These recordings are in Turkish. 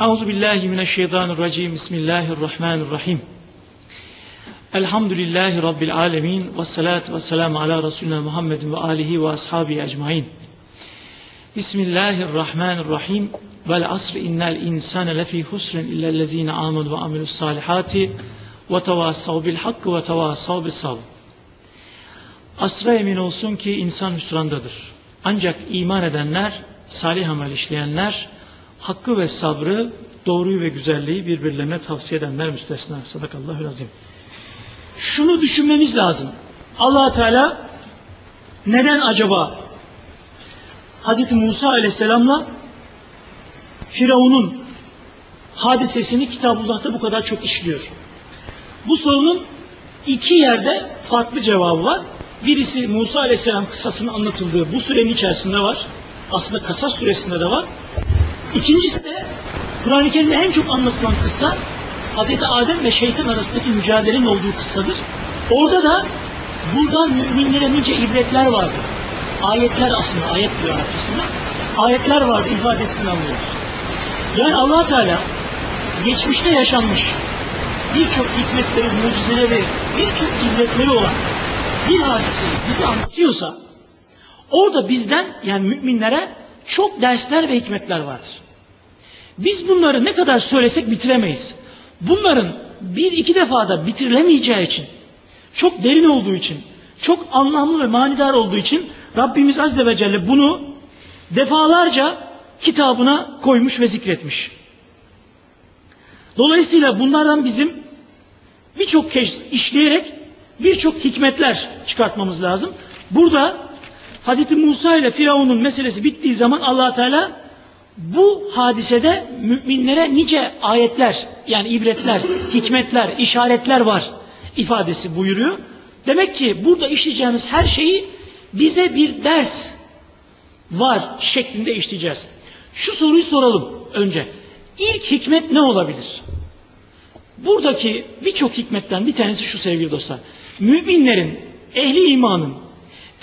Euzu billahi mineşşeytanirracim. Bismillahirrahmanirrahim. Elhamdülillahi rabbil alamin ve salatu vesselam ala resulina Muhammedin ve alihi ve ashabihi ecmaîn. Bismillahirrahmanirrahim. Vel asr innel insane lefî husrin illellezîne âmenû ve amilus salihati ve tevassav bil hakkı ve tevassav bis sabr. Asra emin olsun ki insan hüsrandadır. Ancak iman edenler, salih amel işleyenler, hakkı ve sabrı, doğruyu ve güzelliği birbirlerine tavsiye edenler müstesna. Sadakallahu azim. Şunu düşünmemiz lazım. allah Teala neden acaba Hz. Musa aleyhisselamla Firavun'un hadisesini Kitabullah'ta bu kadar çok işliyor? Bu sorunun iki yerde farklı cevabı var. Birisi Musa Aleyhisselam kıssasının anlatıldığı bu sürenin içerisinde var. Aslında Kasas suresinde de var. İkincisi de Kur'an-ı Kerim'de en çok anlatılan kıssa Hz. Adem ve şeytan arasındaki mücadelenin olduğu kıssadır. Orada da buradan müminlere nice ibretler vardır. Ayetler aslında, ayet diyor arkasında. Ayetler vardı ifadesini anlıyoruz. Yani allah Teala geçmişte yaşanmış birçok hikmetleri, mucizeleri, birçok ibretleri olan bir hadiseyi bize anlatıyorsa orada bizden yani müminlere çok dersler ve hikmetler vardır. Biz bunları ne kadar söylesek bitiremeyiz. Bunların bir iki defada bitirilemeyeceği için, çok derin olduğu için, çok anlamlı ve manidar olduğu için Rabbimiz Azze ve Celle bunu defalarca kitabına koymuş ve zikretmiş. Dolayısıyla bunlardan bizim birçok işleyerek birçok hikmetler çıkartmamız lazım. Burada Hz. Musa ile Firavun'un meselesi bittiği zaman allah Teala bu hadisede müminlere nice ayetler yani ibretler, hikmetler, işaretler var ifadesi buyuruyor. Demek ki burada işleyeceğimiz her şeyi bize bir ders var şeklinde işleyeceğiz. Şu soruyu soralım önce. İlk hikmet ne olabilir? Buradaki birçok hikmetten bir tanesi şu sevgili dostlar. Müminlerin, ehli imanın,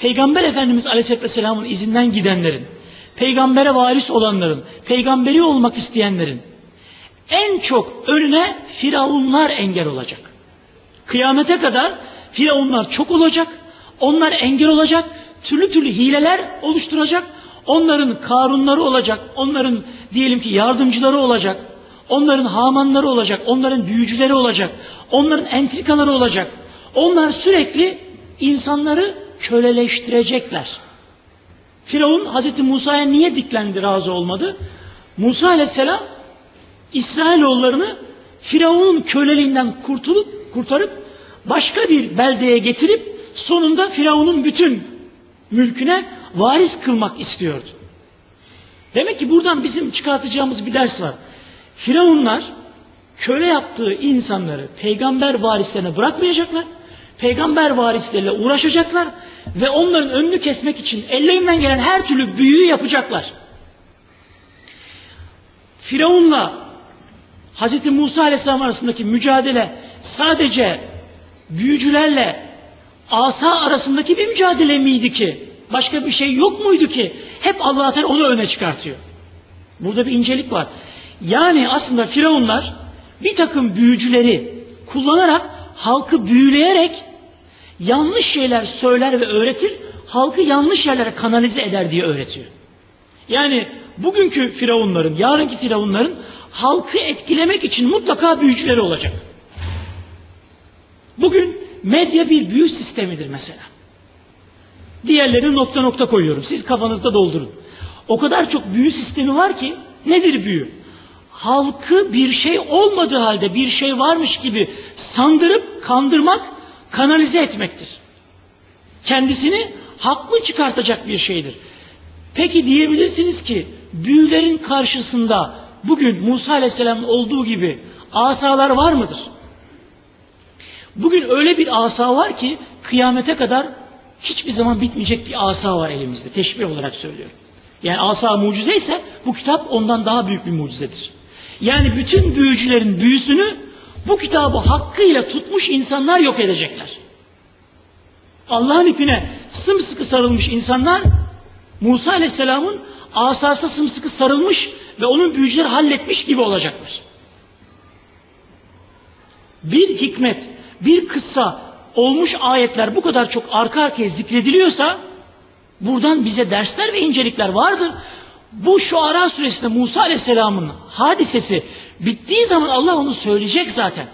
Peygamber Efendimiz Aleyhisselatü Vesselam'ın izinden gidenlerin, peygambere varis olanların, peygamberi olmak isteyenlerin en çok önüne firavunlar engel olacak. Kıyamete kadar firavunlar çok olacak, onlar engel olacak, türlü türlü hileler oluşturacak, onların karunları olacak, onların diyelim ki yardımcıları olacak, onların hamanları olacak, onların büyücüleri olacak, onların entrikaları olacak. Onlar sürekli insanları köleleştirecekler. Firavun Hazreti Musa'ya niye diklendi razı olmadı? Musa aleyhisselam İsrailoğullarını Firavun'un köleliğinden kurtulup kurtarıp başka bir beldeye getirip sonunda Firavun'un bütün mülküne varis kılmak istiyordu. Demek ki buradan bizim çıkartacağımız bir ders var. Firavunlar köle yaptığı insanları peygamber varislerine bırakmayacaklar. Peygamber varisleriyle uğraşacaklar ve onların önünü kesmek için ellerinden gelen her türlü büyüyü yapacaklar. Firavun'la Hz. Musa Aleyhisselam arasındaki mücadele sadece büyücülerle asa arasındaki bir mücadele miydi ki? Başka bir şey yok muydu ki? Hep Allah Teala onu öne çıkartıyor. Burada bir incelik var. Yani aslında firavunlar bir takım büyücüleri kullanarak halkı büyüleyerek yanlış şeyler söyler ve öğretir, halkı yanlış yerlere kanalize eder diye öğretiyor. Yani bugünkü firavunların, yarınki firavunların halkı etkilemek için mutlaka büyücüleri olacak. Bugün medya bir büyü sistemidir mesela. Diğerlerini nokta nokta koyuyorum. Siz kafanızda doldurun. O kadar çok büyü sistemi var ki nedir büyü? Halkı bir şey olmadığı halde bir şey varmış gibi sandırıp kandırmak, kanalize etmektir. Kendisini haklı çıkartacak bir şeydir. Peki diyebilirsiniz ki büyülerin karşısında bugün Musa Aleyhisselam'ın olduğu gibi asalar var mıdır? Bugün öyle bir asa var ki kıyamete kadar hiçbir zaman bitmeyecek bir asa var elimizde. Teşbih olarak söylüyorum. Yani asa mucize ise bu kitap ondan daha büyük bir mucizedir. Yani bütün büyücülerin büyüsünü bu kitabı hakkıyla tutmuş insanlar yok edecekler. Allah'ın ipine sımsıkı sarılmış insanlar Musa Aleyhisselam'ın asasına sımsıkı sarılmış ve onun büyücüleri halletmiş gibi olacaklar. Bir hikmet, bir kıssa olmuş ayetler bu kadar çok arka arkaya zikrediliyorsa buradan bize dersler ve incelikler vardır. Bu şu Ara suresinde Musa Aleyhisselam'ın hadisesi bittiği zaman Allah onu söyleyecek zaten.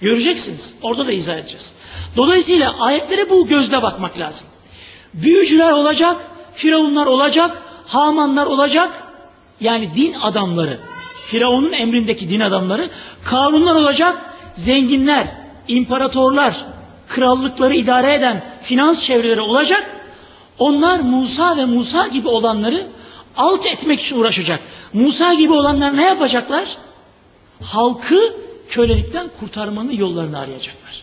Göreceksiniz. Orada da izah edeceğiz. Dolayısıyla ayetlere bu gözle bakmak lazım. Büyücüler olacak, firavunlar olacak, hamanlar olacak. Yani din adamları, firavunun emrindeki din adamları, karunlar olacak, zenginler, imparatorlar, krallıkları idare eden finans çevreleri olacak. Onlar Musa ve Musa gibi olanları alt etmek için uğraşacak. Musa gibi olanlar ne yapacaklar? Halkı kölelikten kurtarmanın yollarını arayacaklar.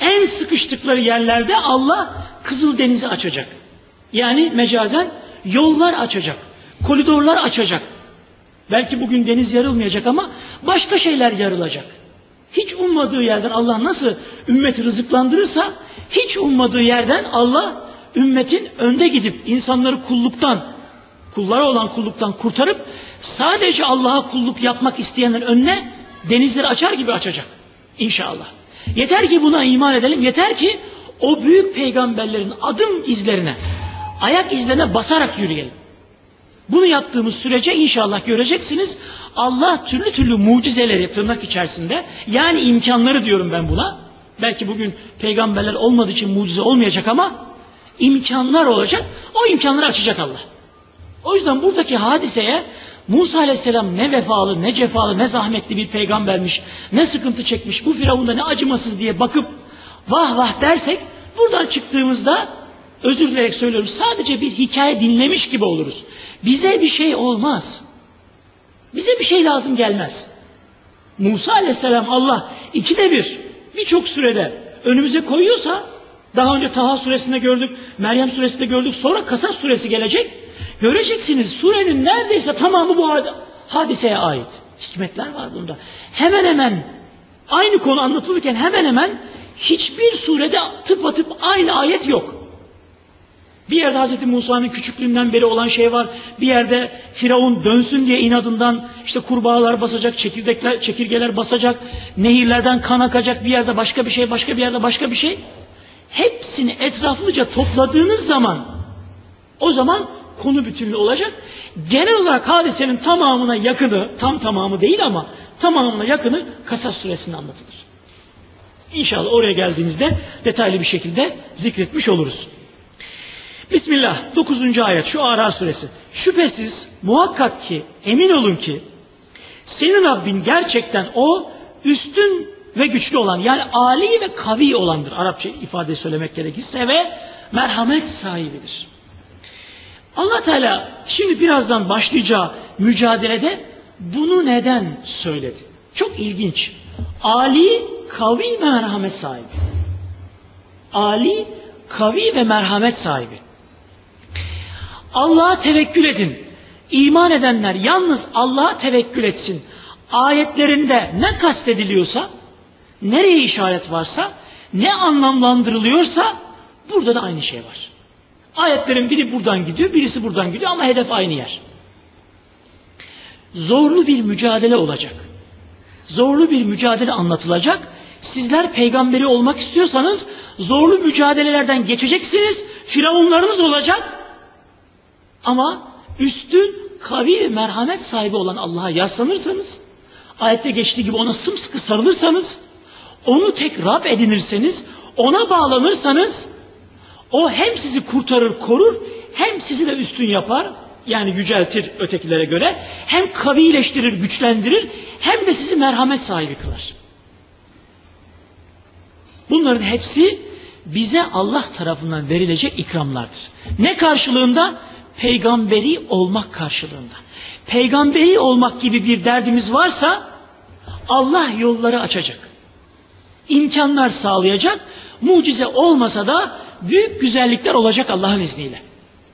En sıkıştıkları yerlerde Allah Kızıl Denizi açacak. Yani mecazen yollar açacak. Koridorlar açacak. Belki bugün deniz yarılmayacak ama başka şeyler yarılacak. Hiç ummadığı yerden Allah nasıl ümmeti rızıklandırırsa hiç ummadığı yerden Allah ümmetin önde gidip insanları kulluktan, kullara olan kulluktan kurtarıp sadece Allah'a kulluk yapmak isteyenlerin önüne denizleri açar gibi açacak. İnşallah. Yeter ki buna iman edelim. Yeter ki o büyük peygamberlerin adım izlerine, ayak izlerine basarak yürüyelim. Bunu yaptığımız sürece inşallah göreceksiniz Allah türlü türlü mucizeleri tırnak içerisinde yani imkanları diyorum ben buna. Belki bugün peygamberler olmadığı için mucize olmayacak ama imkanlar olacak. O imkanları açacak Allah. O yüzden buradaki hadiseye Musa aleyhisselam ne vefalı, ne cefalı, ne zahmetli bir peygambermiş, ne sıkıntı çekmiş, bu firavunda ne acımasız diye bakıp vah vah dersek buradan çıktığımızda özür dilerek söylüyorum sadece bir hikaye dinlemiş gibi oluruz. Bize bir şey olmaz. Bize bir şey lazım gelmez. Musa aleyhisselam Allah ikide bir birçok sürede önümüze koyuyorsa daha önce Taha suresinde gördük, Meryem suresinde gördük, sonra Kasas suresi gelecek. Göreceksiniz surenin neredeyse tamamı bu hadiseye ait. Hikmetler var bunda. Hemen hemen aynı konu anlatılırken hemen hemen hiçbir surede tıpatıp aynı ayet yok. Bir yerde Hz. Musa'nın küçüklüğünden beri olan şey var. Bir yerde Firavun dönsün diye inadından işte kurbağalar basacak, çekirdekler, çekirgeler basacak, nehirlerden kan akacak, bir yerde başka bir şey, başka bir yerde başka bir şey. Hepsini etraflıca topladığınız zaman o zaman konu bütünlüğü olacak. Genel olarak hadisenin tamamına yakını, tam tamamı değil ama tamamına yakını Kasas suresinde anlatılır. İnşallah oraya geldiğimizde detaylı bir şekilde zikretmiş oluruz. Bismillah 9. ayet şu Ara suresi. Şüphesiz muhakkak ki emin olun ki senin Rabbin gerçekten o üstün ve güçlü olan yani ali ve kavi olandır. Arapça ifade söylemek gerekirse ve merhamet sahibidir. Allah Teala şimdi birazdan başlayacağı mücadelede bunu neden söyledi? Çok ilginç. Ali, kavi ve merhamet sahibi. Ali, kavi ve merhamet sahibi. Allah'a tevekkül edin. İman edenler yalnız Allah'a tevekkül etsin. Ayetlerinde ne kastediliyorsa, nereye işaret varsa, ne anlamlandırılıyorsa burada da aynı şey var. Ayetlerin biri buradan gidiyor, birisi buradan gidiyor ama hedef aynı yer. Zorlu bir mücadele olacak. Zorlu bir mücadele anlatılacak. Sizler peygamberi olmak istiyorsanız zorlu mücadelelerden geçeceksiniz. Firavunlarınız olacak. Ama üstün, kavi merhamet sahibi olan Allah'a yaslanırsanız, ayette geçtiği gibi ona sımsıkı sarılırsanız, onu tek Rab edinirseniz, ona bağlanırsanız, o hem sizi kurtarır, korur, hem sizi de üstün yapar, yani yüceltir ötekilere göre, hem kavileştirir, güçlendirir, hem de sizi merhamet sahibi kılar. Bunların hepsi bize Allah tarafından verilecek ikramlardır. Ne karşılığında? Peygamberi olmak karşılığında. Peygamberi olmak gibi bir derdimiz varsa Allah yolları açacak. İmkanlar sağlayacak. Mucize olmasa da büyük güzellikler olacak Allah'ın izniyle.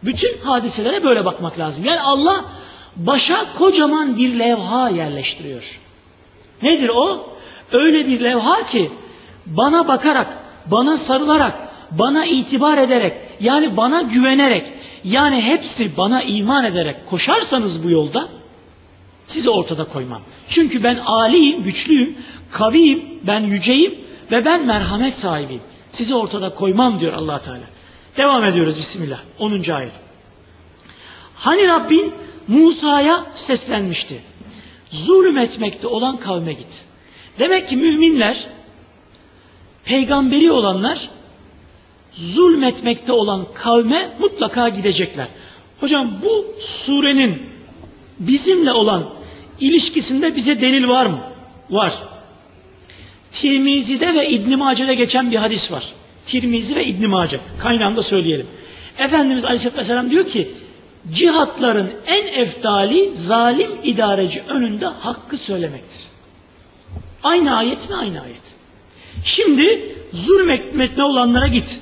Bütün hadiselere böyle bakmak lazım. Yani Allah başa kocaman bir levha yerleştiriyor. Nedir o? Öyle bir levha ki bana bakarak, bana sarılarak, bana itibar ederek, yani bana güvenerek, Yani hepsi bana iman ederek koşarsanız bu yolda sizi ortada koymam. Çünkü ben aliyim, güçlüyüm, kaviyim, ben yüceyim ve ben merhamet sahibiyim. Sizi ortada koymam diyor allah Teala. Devam ediyoruz Bismillah. 10. ayet. Hani Rabbin Musa'ya seslenmişti. Zulmetmekte olan kavme git. Demek ki müminler, peygamberi olanlar, zulmetmekte olan kavme mutlaka gidecekler. Hocam bu surenin bizimle olan ilişkisinde bize delil var mı? Var. Tirmizi'de ve İbn Mace'de geçen bir hadis var. Tirmizi ve İbn Mace. Kaynağında söyleyelim. Efendimiz Aleyhisselatü Vesselam diyor ki cihatların en eftali zalim idareci önünde hakkı söylemektir. Aynı ayet mi? Aynı ayet. Şimdi zulmetmekte olanlara git.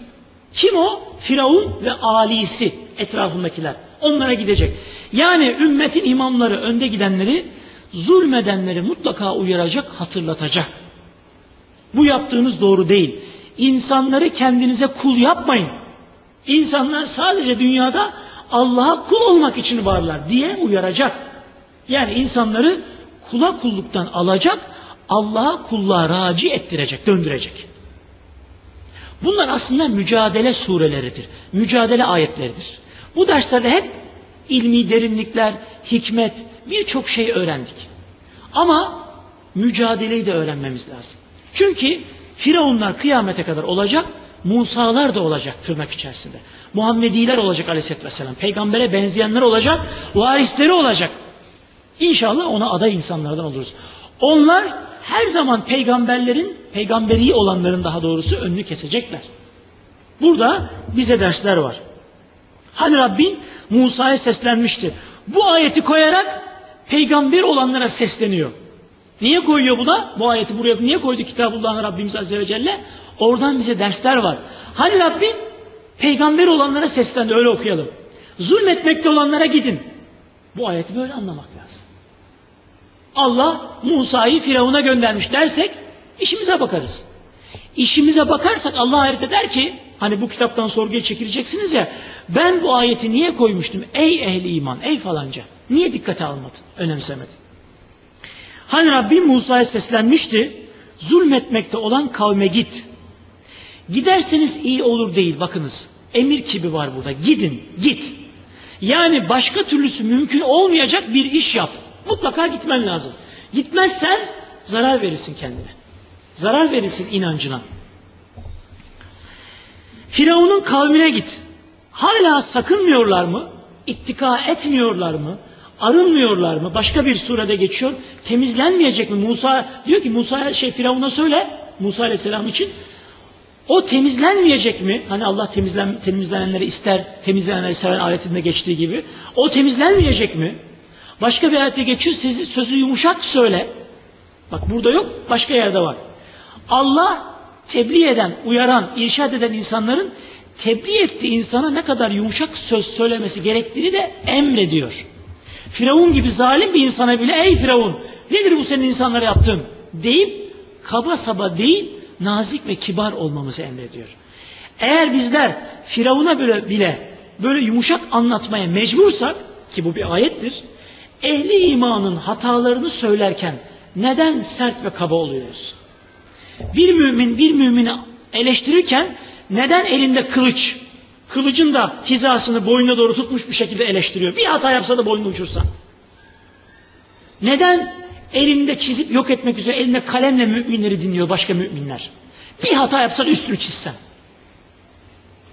Kim o? Firavun ve alisi etrafındakiler. Onlara gidecek. Yani ümmetin imamları, önde gidenleri zulmedenleri mutlaka uyaracak, hatırlatacak. Bu yaptığınız doğru değil. İnsanları kendinize kul yapmayın. İnsanlar sadece dünyada Allah'a kul olmak için varlar diye uyaracak. Yani insanları kula kulluktan alacak, Allah'a kulluğa raci ettirecek, döndürecek. Bunlar aslında mücadele sureleridir. Mücadele ayetleridir. Bu derslerde hep ilmi derinlikler, hikmet, birçok şey öğrendik. Ama mücadeleyi de öğrenmemiz lazım. Çünkü Firavunlar kıyamete kadar olacak, Musa'lar da olacak tırnak içerisinde. Muhammediler olacak aleyhisselatü vesselam. Peygambere benzeyenler olacak, varisleri olacak. İnşallah ona aday insanlardan oluruz. Onlar her zaman peygamberlerin, peygamberi olanların daha doğrusu önünü kesecekler. Burada bize dersler var. Hani Rabbin Musa'ya seslenmişti. Bu ayeti koyarak peygamber olanlara sesleniyor. Niye koyuyor buna? Bu ayeti buraya niye koydu Kitabullah'ın Rabbimiz Azze ve Celle? Oradan bize dersler var. Hani Rabbin peygamber olanlara seslendi öyle okuyalım. Zulmetmekte olanlara gidin. Bu ayeti böyle anlamak lazım. Allah Musa'yı Firavun'a göndermiş dersek işimize bakarız. İşimize bakarsak Allah ayette der ki hani bu kitaptan sorguya çekileceksiniz ya ben bu ayeti niye koymuştum ey ehli iman ey falanca niye dikkate almadın önemsemedin. Hani Rabbim Musa'ya seslenmişti zulmetmekte olan kavme git. Giderseniz iyi olur değil bakınız. Emir kibi var burada. Gidin, git. Yani başka türlüsü mümkün olmayacak bir iş yap. Mutlaka gitmen lazım. Gitmezsen zarar verirsin kendine. Zarar verirsin inancına. Firavun'un kavmine git. Hala sakınmıyorlar mı? İttika etmiyorlar mı? Arınmıyorlar mı? Başka bir surede geçiyor. Temizlenmeyecek mi? Musa diyor ki Musa şey Firavun'a söyle. Musa Aleyhisselam için. O temizlenmeyecek mi? Hani Allah temizlen, temizlenenleri ister, temizlenenleri seven ayetinde geçtiği gibi. O temizlenmeyecek mi? Başka bir ayette geçiyor. Sizi sözü yumuşak söyle. Bak burada yok. Başka yerde var. Allah tebliğ eden, uyaran, irşad eden insanların tebliğ ettiği insana ne kadar yumuşak söz söylemesi gerektiğini de emrediyor. Firavun gibi zalim bir insana bile ey Firavun nedir bu senin insanlara yaptığın deyip kaba saba değil nazik ve kibar olmamızı emrediyor. Eğer bizler Firavun'a böyle bile böyle yumuşak anlatmaya mecbursak ki bu bir ayettir. Ehli imanın hatalarını söylerken neden sert ve kaba oluyoruz? Bir mümin bir mümini eleştirirken neden elinde kılıç, kılıcın da hizasını boynuna doğru tutmuş bir şekilde eleştiriyor? Bir hata yapsa da boynunu uçursa. Neden elinde çizip yok etmek üzere elinde kalemle müminleri dinliyor başka müminler? Bir hata yapsan üstünü çizsen.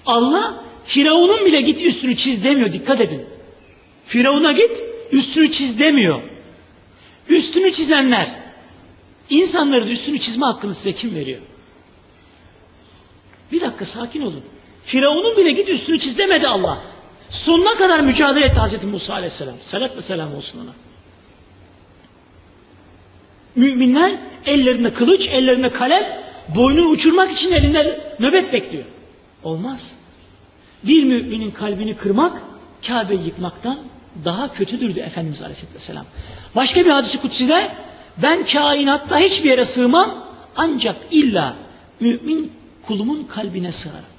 Allah Firavun'un bile git üstünü çiz demiyor dikkat edin. Firavun'a git üstünü çiz demiyor. Üstünü çizenler insanların üstünü çizme hakkını size kim veriyor? Bir dakika sakin olun. Firavun'un bile git üstünü çiz demedi Allah. Sonuna kadar mücadele etti Hazreti Musa Aleyhisselam. Salat ve selam olsun ona. Müminler ellerinde kılıç, ellerinde kalem, boynunu uçurmak için elinde nöbet bekliyor. Olmaz. Bir müminin kalbini kırmak, Kabe'yi yıkmaktan daha kötüdür diyor Efendimiz Aleyhisselam. Başka bir hadisi kutside ben kainatta hiçbir yere sığmam ancak illa mümin kulumun kalbine sığarım.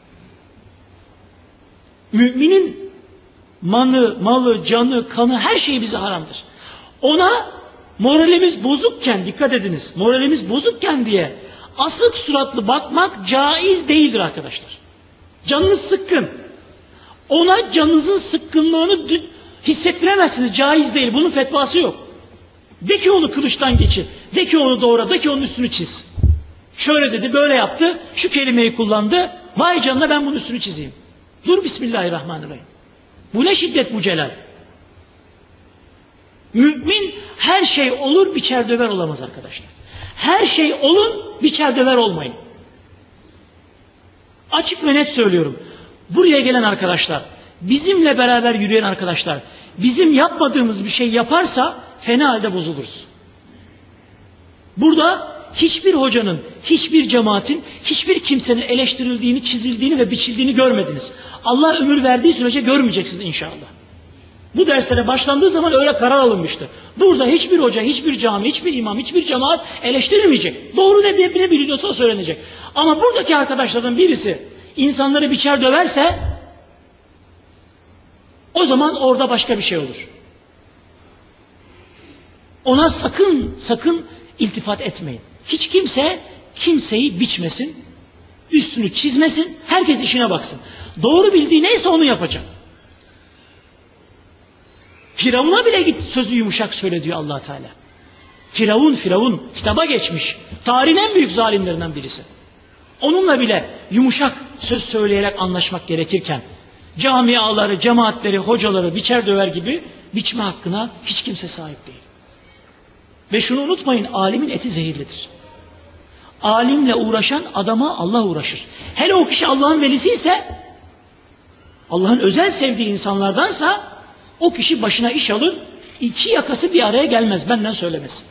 Müminin manı, malı, canı, kanı her şey bize haramdır. Ona moralimiz bozukken dikkat ediniz. Moralimiz bozukken diye asık suratlı bakmak caiz değildir arkadaşlar. Canınız sıkkın. Ona canınızın sıkkınlığını hissettiremezsiniz. Caiz değil. Bunun fetvası yok. De ki onu kılıçtan geçir. De ki onu doğra. De ki onun üstünü çiz. Şöyle dedi, böyle yaptı. Şu kelimeyi kullandı. Vay canına ben bunun üstünü çizeyim. Dur Bismillahirrahmanirrahim. Bu ne şiddet bu celal. Mümin her şey olur biçer döver olamaz arkadaşlar. Her şey olun biçer döver olmayın. Açık ve net söylüyorum. Buraya gelen arkadaşlar, bizimle beraber yürüyen arkadaşlar, bizim yapmadığımız bir şey yaparsa fena halde bozuluruz. Burada hiçbir hocanın, hiçbir cemaatin, hiçbir kimsenin eleştirildiğini, çizildiğini ve biçildiğini görmediniz. Allah ömür verdiği sürece görmeyeceksiniz inşallah. Bu derslere başlandığı zaman öyle karar alınmıştı. Burada hiçbir hoca, hiçbir cami, hiçbir imam, hiçbir cemaat eleştirilmeyecek. Doğru ne, ne biliniyorsa söylenecek. Ama buradaki arkadaşlardan birisi insanları biçer döverse o zaman orada başka bir şey olur. Ona sakın sakın iltifat etmeyin. Hiç kimse kimseyi biçmesin, üstünü çizmesin, herkes işine baksın. Doğru bildiği neyse onu yapacak. Firavun'a bile git sözü yumuşak söyle diyor allah Teala. Firavun, Firavun kitaba geçmiş. Tarihin en büyük zalimlerinden birisi. Onunla bile yumuşak söz söyleyerek anlaşmak gerekirken camiaları, cemaatleri, hocaları biçer döver gibi biçme hakkına hiç kimse sahip değil. Ve şunu unutmayın, alimin eti zehirlidir. Alimle uğraşan adama Allah uğraşır. Hele o kişi Allah'ın velisi ise, Allah'ın özel sevdiği insanlardansa, o kişi başına iş alır, iki yakası bir araya gelmez, benden söylemesin.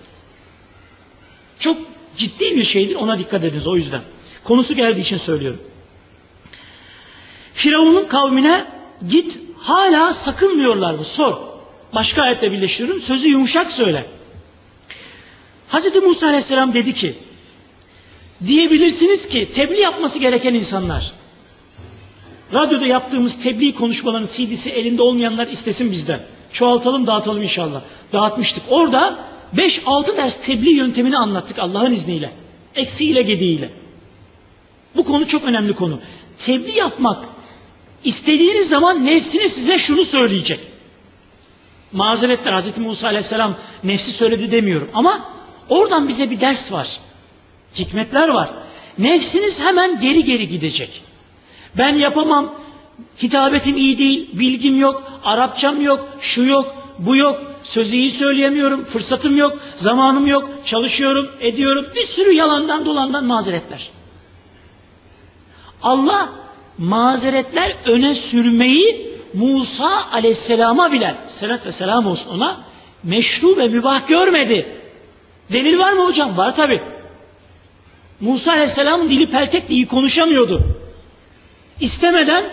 Çok ciddi bir şeydir, ona dikkat ediniz o yüzden. Konusu geldiği için söylüyorum. Firavun'un kavmine git hala sakınmıyorlar mı? Sor. Başka ayetle birleştiriyorum. Sözü yumuşak söyle. Hz. Musa Aleyhisselam dedi ki diyebilirsiniz ki tebliğ yapması gereken insanlar radyoda yaptığımız tebliğ konuşmalarının CD'si elinde olmayanlar istesin bizden. Çoğaltalım dağıtalım inşallah. Dağıtmıştık. Orada 5-6 ders tebliğ yöntemini anlattık Allah'ın izniyle. Eksiğiyle gediğiyle. Bu konu çok önemli konu. Tebliğ yapmak istediğiniz zaman nefsini size şunu söyleyecek. Mazeretler Hz. Musa Aleyhisselam nefsi söyledi demiyorum ama oradan bize bir ders var. Hikmetler var. Nefsiniz hemen geri geri gidecek. Ben yapamam, hitabetim iyi değil, bilgim yok, Arapçam yok, şu yok, bu yok, sözü iyi söyleyemiyorum, fırsatım yok, zamanım yok, çalışıyorum, ediyorum. Bir sürü yalandan dolandan mazeretler. Allah mazeretler öne sürmeyi Musa aleyhisselama bile, selat ve selam olsun ona, meşru ve mübah görmedi. Delil var mı hocam? Var tabi. Musa aleyhisselam dili peltek iyi konuşamıyordu. İstemeden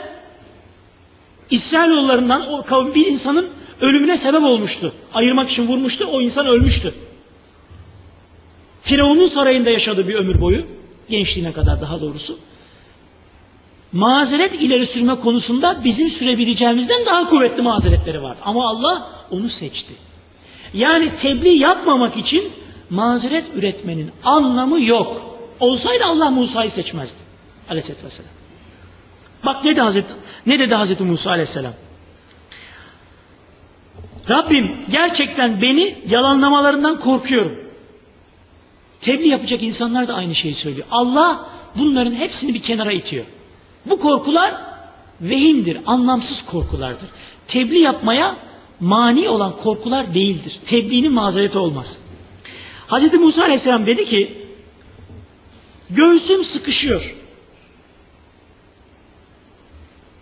İsrailoğullarından o kavim bir insanın ölümüne sebep olmuştu. Ayırmak için vurmuştu, o insan ölmüştü. Firavun'un sarayında yaşadığı bir ömür boyu, gençliğine kadar daha doğrusu mazeret ileri sürme konusunda bizim sürebileceğimizden daha kuvvetli mazeretleri var. Ama Allah onu seçti. Yani tebliğ yapmamak için mazeret üretmenin anlamı yok. Olsaydı Allah Musa'yı seçmezdi. Aleyhisselatü Vesselam. Bak ne dedi Hazreti, ne dedi Hazreti Musa Aleyhisselam? Rabbim gerçekten beni yalanlamalarından korkuyorum. Tebliğ yapacak insanlar da aynı şeyi söylüyor. Allah bunların hepsini bir kenara itiyor. Bu korkular vehimdir, anlamsız korkulardır. Tebliğ yapmaya mani olan korkular değildir. Tebliğinin mazereti olmaz. Hz. Musa Aleyhisselam dedi ki, göğsüm sıkışıyor.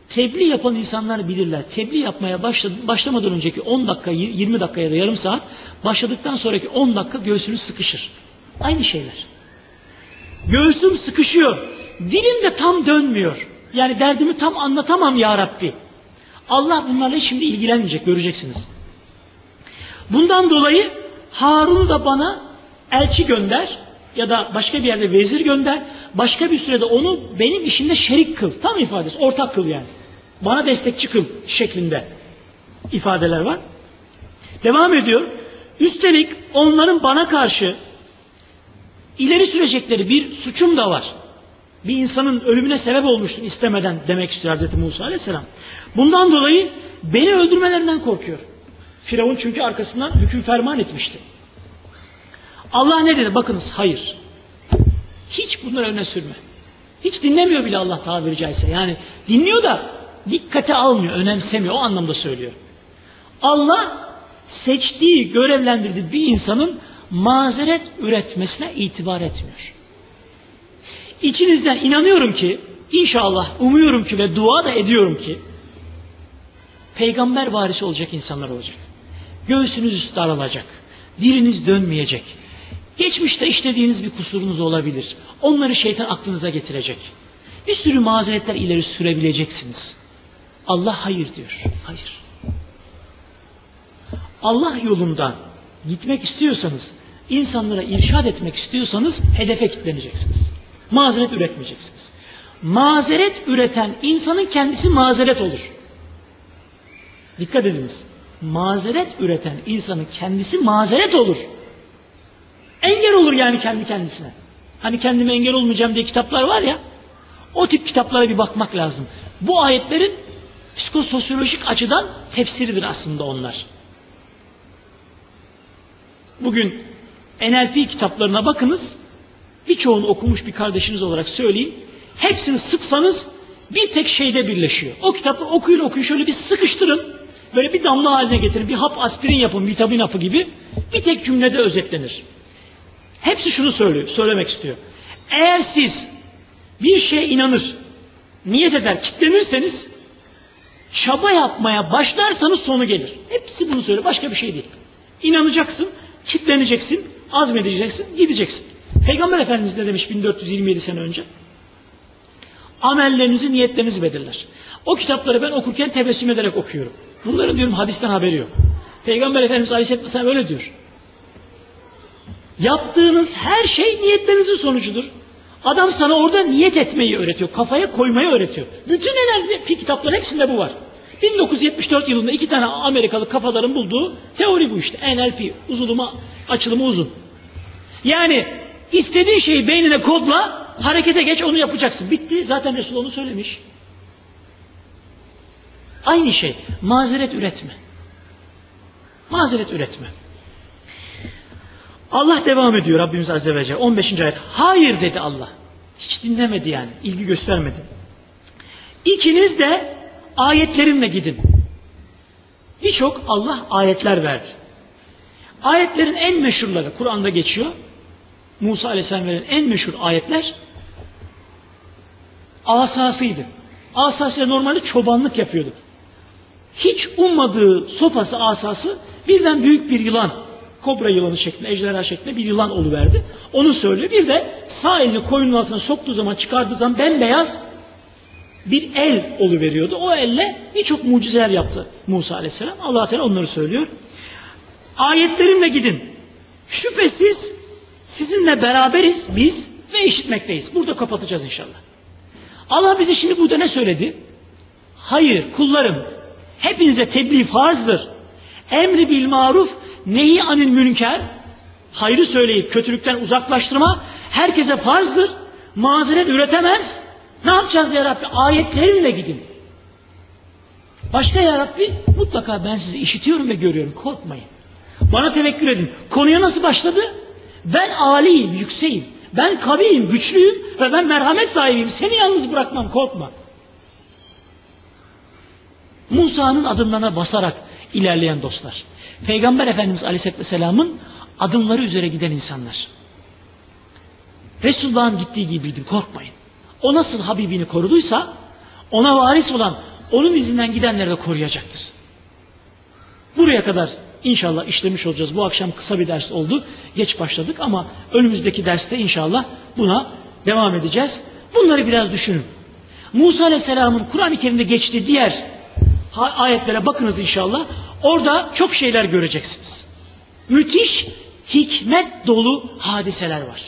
Tebliğ yapan insanlar bilirler. Tebliğ yapmaya başladı, başlamadan önceki 10 dakika, 20 dakika ya da yarım saat, başladıktan sonraki 10 dakika göğsünüz sıkışır. Aynı şeyler. Göğsüm sıkışıyor. Dilim de tam dönmüyor. Yani derdimi tam anlatamam ya Rabbi. Allah bunlarla şimdi ilgilenmeyecek göreceksiniz. Bundan dolayı Harun'u da bana elçi gönder ya da başka bir yerde vezir gönder. Başka bir sürede onu benim işimde şerik kıl. Tam ifadesi ortak kıl yani. Bana destekçi kıl şeklinde. ifadeler var. Devam ediyor. Üstelik onların bana karşı ileri sürecekleri bir suçum da var. Bir insanın ölümüne sebep olmuştur istemeden demek istiyor Hz. Musa aleyhisselam. Bundan dolayı beni öldürmelerinden korkuyor. Firavun çünkü arkasından hüküm ferman etmişti. Allah ne dedi? Bakınız hayır. Hiç bunları öne sürme. Hiç dinlemiyor bile Allah tabiri caizse. Yani dinliyor da dikkate almıyor, önemsemiyor. O anlamda söylüyor. Allah seçtiği, görevlendirdiği bir insanın mazeret üretmesine itibar etmiyor. İçinizden inanıyorum ki, inşallah umuyorum ki ve dua da ediyorum ki, peygamber varisi olacak insanlar olacak. Göğsünüz daralacak. Diliniz dönmeyecek. Geçmişte işlediğiniz bir kusurunuz olabilir. Onları şeytan aklınıza getirecek. Bir sürü mazeretler ileri sürebileceksiniz. Allah hayır diyor. Hayır. Allah yolunda gitmek istiyorsanız, insanlara irşad etmek istiyorsanız hedefe kilitleneceksiniz. Mazeret üretmeyeceksiniz. Mazeret üreten insanın kendisi mazeret olur. Dikkat ediniz. Mazeret üreten insanın kendisi mazeret olur. Engel olur yani kendi kendisine. Hani kendime engel olmayacağım diye kitaplar var ya. O tip kitaplara bir bakmak lazım. Bu ayetlerin psikososyolojik açıdan tefsiridir aslında onlar. Bugün NLP kitaplarına bakınız. Birçoğunu okumuş bir kardeşiniz olarak söyleyeyim. Hepsini sıksanız bir tek şeyde birleşiyor. O kitabı okuyun okuyun şöyle bir sıkıştırın. Böyle bir damla haline getirin. Bir hap aspirin yapın vitamin hapı gibi. Bir tek cümlede özetlenir. Hepsi şunu söylüyor, söylemek istiyor. Eğer siz bir şeye inanır, niyet eder, kitlenirseniz çaba yapmaya başlarsanız sonu gelir. Hepsi bunu söylüyor. Başka bir şey değil. İnanacaksın, kitleneceksin, azmedeceksin, gideceksin. Peygamber Efendimiz ne demiş 1427 sene önce? Amellerinizi, niyetlerinizi belirler. O kitapları ben okurken tebessüm ederek okuyorum. Bunların diyorum hadisten haberi yok. Peygamber Efendimiz Aleyhisselatü Vesselam öyle diyor. Yaptığınız her şey niyetlerinizin sonucudur. Adam sana orada niyet etmeyi öğretiyor. Kafaya koymayı öğretiyor. Bütün NLP kitapların hepsinde bu var. 1974 yılında iki tane Amerikalı kafaların bulduğu teori bu işte. NLP. Uzunluma, açılımı uzun. Yani istediğin şeyi beynine kodla, harekete geç onu yapacaksın. Bitti. Zaten Resul onu söylemiş. Aynı şey. Mazeret üretme. Mazeret üretme. Allah devam ediyor Rabbimiz Azze ve Celle. 15. ayet. Hayır dedi Allah. Hiç dinlemedi yani. ilgi göstermedi. İkiniz de ayetlerimle gidin. Birçok Allah ayetler verdi. Ayetlerin en meşhurları Kur'an'da geçiyor. Musa Aleyhisselam veren en meşhur ayetler asasıydı. Asasıyla normalde çobanlık yapıyordu. Hiç ummadığı sopası asası birden büyük bir yılan kobra yılanı şeklinde, ejderha şeklinde bir yılan oluverdi. Onu söylüyor. Bir de sağ elini koyunun altına soktuğu zaman, çıkardığı zaman bembeyaz bir el oluveriyordu. O elle birçok mucizeler yaptı Musa Aleyhisselam. allah Teala onları söylüyor. Ayetlerimle gidin. Şüphesiz sizinle beraberiz biz ve işitmekteyiz. Burada kapatacağız inşallah. Allah bize şimdi burada ne söyledi? Hayır kullarım hepinize tebliğ farzdır. Emri bil maruf nehi anil münker, hayrı söyleyip kötülükten uzaklaştırma herkese farzdır. Mazeret üretemez. Ne yapacağız ya Rabbi? Ayetlerinle gidin. Başka ya Rabbi mutlaka ben sizi işitiyorum ve görüyorum. Korkmayın. Bana tevekkül edin. Konuya nasıl başladı? Ben aliyim, yükseğim. Ben kaviyim, güçlüyüm ve ben merhamet sahibiyim. Seni yalnız bırakmam, korkma. Musa'nın adımlarına basarak ilerleyen dostlar. Peygamber Efendimiz Aleyhisselatü Vesselam'ın adımları üzere giden insanlar. Resulullah'ın gittiği gibiydi korkmayın. O nasıl Habibini koruduysa ona varis olan onun izinden gidenleri de koruyacaktır. Buraya kadar inşallah işlemiş olacağız. Bu akşam kısa bir ders oldu. Geç başladık ama önümüzdeki derste inşallah buna devam edeceğiz. Bunları biraz düşünün. Musa Aleyhisselam'ın Kur'an-ı Kerim'de geçtiği diğer ayetlere bakınız inşallah. Orada çok şeyler göreceksiniz. Müthiş hikmet dolu hadiseler var.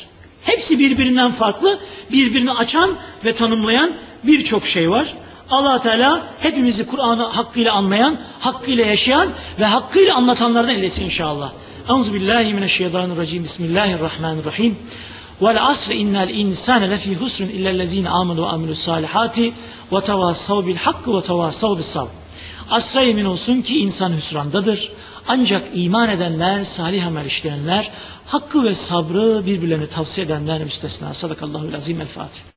Hepsi birbirinden farklı, birbirini açan ve tanımlayan birçok şey var. allah Teala hepimizi Kur'an'ı hakkıyla anlayan, hakkıyla yaşayan ve hakkıyla anlatanlardan eylesin inşallah. Euzubillahimineşşeytanirracim. Bismillahirrahmanirrahim. Vel asr innel insane lefî husrun illellezîne âmenû ve amilussâlihâti ve tevâssav bil hakkı ve tevâssav bis sabr. Asra yemin olsun ki insan hüsrandadır. Ancak iman edenler, salih amel işleyenler, hakkı ve sabrı birbirlerine tavsiye edenler müstesna. Sadakallahu azim el Fatiha.